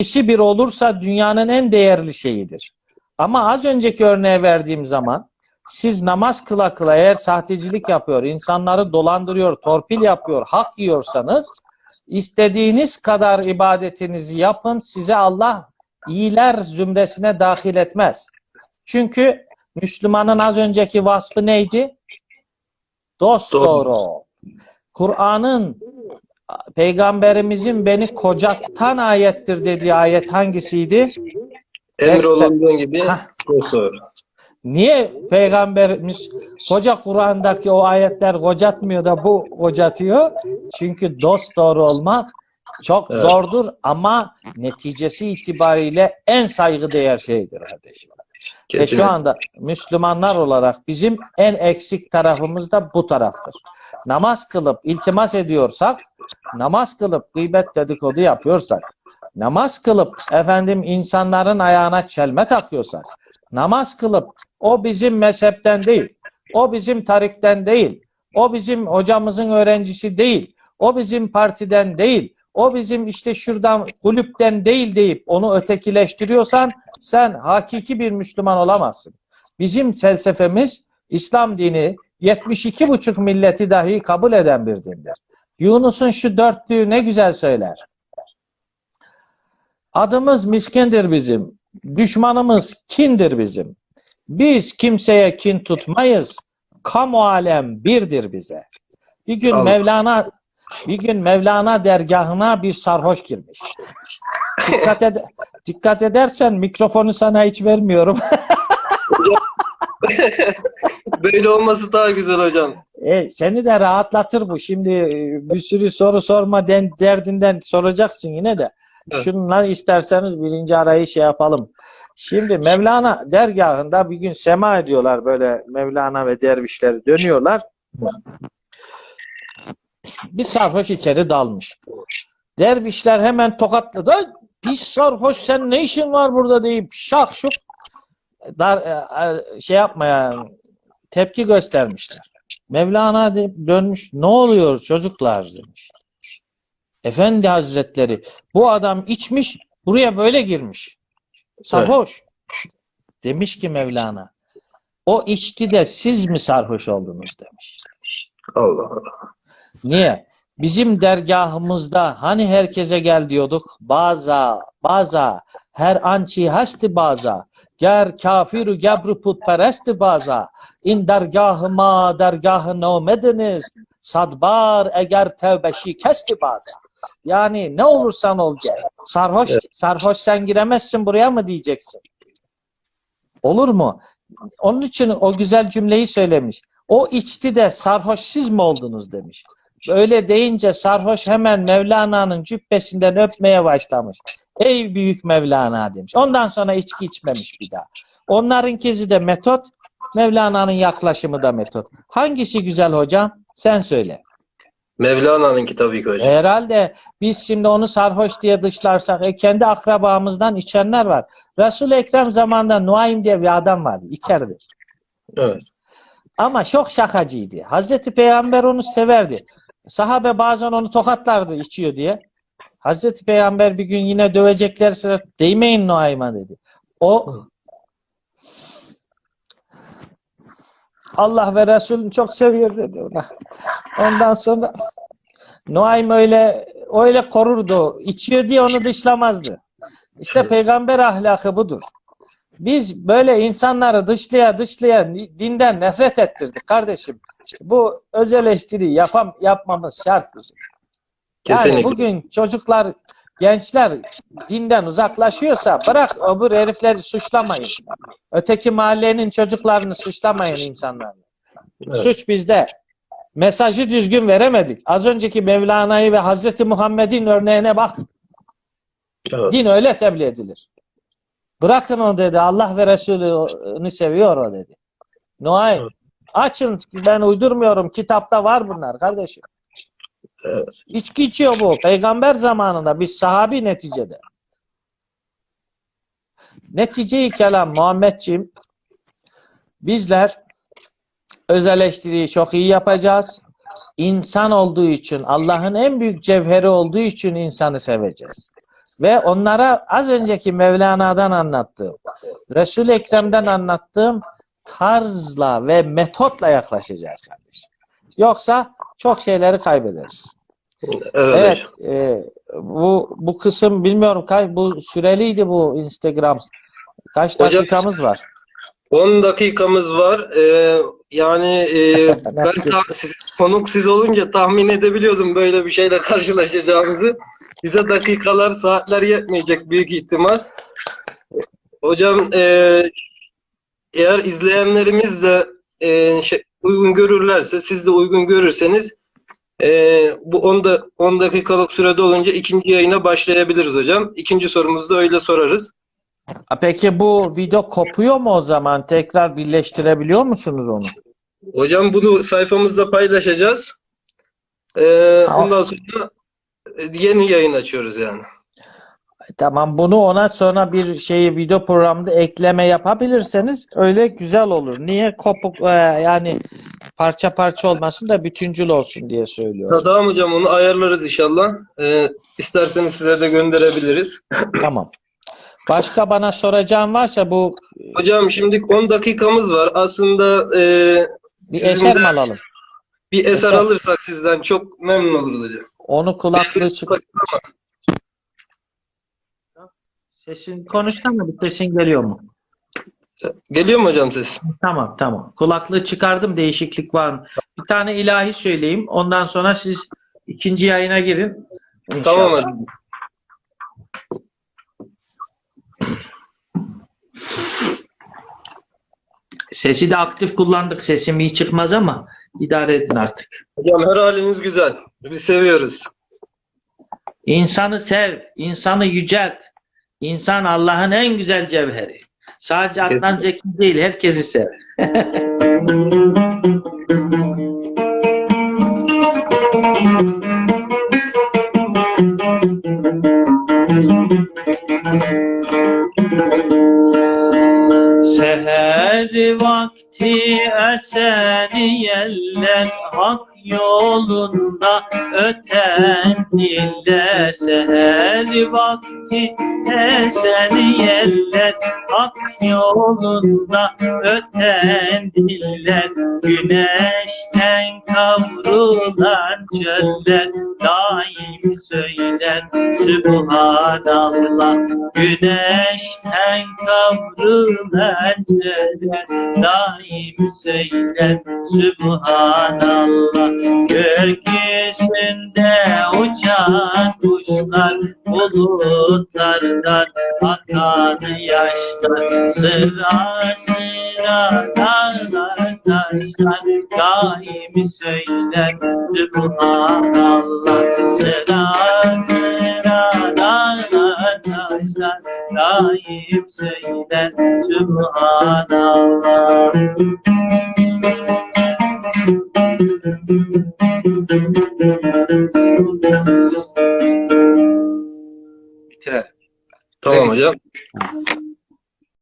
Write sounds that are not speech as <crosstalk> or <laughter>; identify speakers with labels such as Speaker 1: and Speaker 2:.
Speaker 1: ikisi bir olursa dünyanın en değerli şeyidir. Ama az önceki örneğe verdiğim zaman siz namaz kıla kıla eğer sahtecilik yapıyor, insanları dolandırıyor, torpil yapıyor, hak yiyorsanız istediğiniz kadar ibadetinizi yapın size Allah iyiler zümresine dahil etmez. Çünkü Müslümanın az önceki vasfı neydi? Dost
Speaker 2: Doğru.
Speaker 1: Kur'an'ın Peygamberimizin beni kocatan ayettir dediği ayet hangisiydi?
Speaker 2: Emrolunduğun gibi doğru.
Speaker 1: Niye Peygamberimiz koca Kur'an'daki o ayetler kocatmıyor da bu kocatıyor? Çünkü dost doğru olmak çok
Speaker 2: Evet.
Speaker 1: zordur ama neticesi itibariyle en saygıdeğer şeydir kardeşim. Ve
Speaker 2: Kesinlikle.
Speaker 1: şu anda Müslümanlar olarak bizim en eksik tarafımız da bu taraftır. Namaz kılıp iltimas ediyorsak, namaz kılıp gıybet dedikodu yapıyorsak, namaz kılıp efendim insanların ayağına çelme takıyorsak, namaz kılıp o bizim mezhepten değil, o bizim tarikten değil, o bizim hocamızın öğrencisi değil, o bizim partiden değil, o bizim işte şuradan kulüpten değil deyip onu ötekileştiriyorsan sen hakiki bir Müslüman olamazsın. Bizim felsefemiz İslam dini 72,5 milleti dahi kabul eden bir dindir. Yunus'un şu dörtlüğü ne güzel söyler. Adımız miskindir bizim. Düşmanımız kindir bizim. Biz kimseye kin tutmayız. Kamu alem birdir bize. Bir gün
Speaker 2: Allah.
Speaker 1: Mevlana bir gün Mevlana dergahına bir sarhoş girmiş. Dikkat, ed- dikkat edersen mikrofonu sana hiç vermiyorum. <laughs>
Speaker 2: Böyle olması daha güzel hocam.
Speaker 1: E, seni de rahatlatır bu. Şimdi e, bir sürü soru sorma den, derdinden soracaksın yine de.
Speaker 2: Evet.
Speaker 1: Şunlar isterseniz birinci arayı şey yapalım. Şimdi Mevlana dergahında bir gün sema ediyorlar böyle Mevlana ve dervişleri dönüyorlar. Bir sarhoş içeri dalmış. Dervişler hemen tokatladı. "Ay, Pis sarhoş sen ne işin var burada deyip şak şuk dar, e, e, şey yapmaya tepki göstermişler. Mevlana de- dönmüş ne oluyor çocuklar demiş. Efendi Hazretleri bu adam içmiş buraya böyle girmiş. Sarhoş. Demiş ki Mevlana o içti de siz mi sarhoş oldunuz demiş.
Speaker 2: Allah Allah.
Speaker 1: Niye? Bizim dergahımızda hani herkese gel diyorduk. Baza, baza, her ançi hasti baza. Ger kafiru gebru putperesti baza. İn dergahıma dergahı nomediniz. Sadbar eğer tevbeşi kesti baza. Yani ne olursan ol gel. Sarhoş,
Speaker 2: Evet.
Speaker 1: sarhoş sen giremezsin buraya mı diyeceksin? Olur mu? Onun için o güzel cümleyi söylemiş. O içti de sarhoş siz mi oldunuz demiş. Öyle deyince sarhoş hemen Mevlana'nın cübbesinden öpmeye başlamış. Ey büyük Mevlana demiş. Ondan sonra içki içmemiş bir daha. Onlarınkisi de metot, Mevlana'nın yaklaşımı da metot. Hangisi güzel hocam? Sen söyle.
Speaker 2: Mevlana'nın tabii ki hocam.
Speaker 1: Herhalde biz şimdi onu sarhoş diye dışlarsak, e, kendi akrabamızdan içenler var. Resul-i Ekrem zamanında Nuaym diye bir adam vardı, içerdi.
Speaker 2: Evet.
Speaker 1: Ama çok şakacıydı. Hazreti Peygamber onu severdi. Sahabe bazen onu tokatlardı içiyor diye. Hazreti Peygamber bir gün yine dövecekler sıra değmeyin Nuaym'a dedi. O Allah ve Resulünü çok seviyor dedi ona. Ondan sonra Nuaym öyle öyle korurdu. İçiyor diye onu dışlamazdı. İşte peygamber ahlakı budur. Biz böyle insanları dışlaya dışlaya dinden nefret ettirdik kardeşim. Bu öz eleştiri yapam, yapmamız şart bizim. Yani
Speaker 2: Kesinlikle.
Speaker 1: bugün çocuklar, gençler dinden uzaklaşıyorsa bırak öbür herifleri suçlamayın. Öteki mahallenin çocuklarını suçlamayın insanlarını.
Speaker 2: Evet.
Speaker 1: Suç bizde. Mesajı düzgün veremedik. Az önceki Mevlana'yı ve Hazreti Muhammed'in örneğine bak.
Speaker 2: Evet.
Speaker 1: Din öyle tebliğ edilir. Bırakın onu dedi. Allah ve Resulü'nü seviyor o dedi.
Speaker 2: Evet.
Speaker 1: Açın. Ben uydurmuyorum. Kitapta var bunlar kardeşim.
Speaker 2: Evet.
Speaker 1: İçki içiyor bu. Peygamber zamanında. Biz sahabi neticede. Neticeyi kelam Muhammedciğim bizler öz eleştiriyi çok iyi yapacağız. İnsan olduğu için, Allah'ın en büyük cevheri olduğu için insanı seveceğiz. Ve onlara az önceki Mevlana'dan anlattığım, Resul-i Ekrem'den anlattığım tarzla ve metotla yaklaşacağız kardeşim. Yoksa çok şeyleri kaybederiz.
Speaker 2: Evet,
Speaker 1: Evet, e, bu bu kısım bilmiyorum kaç bu süreliydi bu Instagram. Kaç
Speaker 2: Hocam-
Speaker 1: dakikamız var?
Speaker 2: 10 dakikamız var. Ee, yani e, <laughs> ben siz, konuk siz olunca tahmin edebiliyordum böyle bir şeyle karşılaşacağımızı. Bize dakikalar, saatler yetmeyecek büyük ihtimal. Hocam e, eğer izleyenlerimiz de e, şey, uygun görürlerse, siz de uygun görürseniz e, bu 10 da 10 dakikalık sürede olunca ikinci yayına başlayabiliriz hocam. İkinci sorumuzu da öyle sorarız.
Speaker 1: Peki bu video kopuyor mu o zaman? Tekrar birleştirebiliyor musunuz onu?
Speaker 2: Hocam bunu sayfamızda paylaşacağız. Ee,
Speaker 1: Tamam.
Speaker 2: ondan sonra yeni yayın açıyoruz yani.
Speaker 1: Tamam bunu ona sonra bir şeyi video programında ekleme yapabilirseniz öyle güzel olur. Niye kopuk e, yani parça parça olmasın da bütüncül olsun diye söylüyorum.
Speaker 2: Tamam hocam onu ayarlarız inşallah. Ee, isterseniz size de gönderebiliriz. <laughs>
Speaker 1: Tamam. Başka bana soracağım varsa bu
Speaker 2: Hocam şimdi 10 dakikamız var. Aslında e,
Speaker 1: bir eser mi alalım?
Speaker 2: bir eser
Speaker 1: Eser.
Speaker 2: alırsak sizden çok memnun oluruz hocam.
Speaker 1: Onu kulaklığı çık. Sesin konuştan mı? Sesin geliyor mu?
Speaker 2: Geliyor mu hocam ses?
Speaker 1: Tamam tamam. Kulaklığı çıkardım değişiklik var mı? Bir tane ilahi söyleyeyim. Ondan sonra siz ikinci yayına girin. İnşallah.
Speaker 2: Tamam hocam.
Speaker 1: Sesi de aktif kullandık. Sesim iyi çıkmaz ama idare edin artık.
Speaker 2: Hocam her haliniz güzel. Biz seviyoruz.
Speaker 1: İnsanı sev, insanı yücelt. İnsan Allah'ın en güzel cevheri. Sadece Adnan Zeki değil, herkesi sev. <laughs> vakti eser yeller hak yolunda öten diller. Güneşten kavrulan çöller daim söyler. Sübhanallah güneşten kavrulan çöller daim söyler. Sübhanallah gökyüzünde uçan kuşlar bulutlardan akan yaşlar. Sıra sıra dağlar taşlar. Daim söyler Sübhanallah sıra sıra dağlar taşlar. Daim söyler Sübhanallah Bitirelim.
Speaker 2: Tamam
Speaker 1: Evet.
Speaker 2: hocam.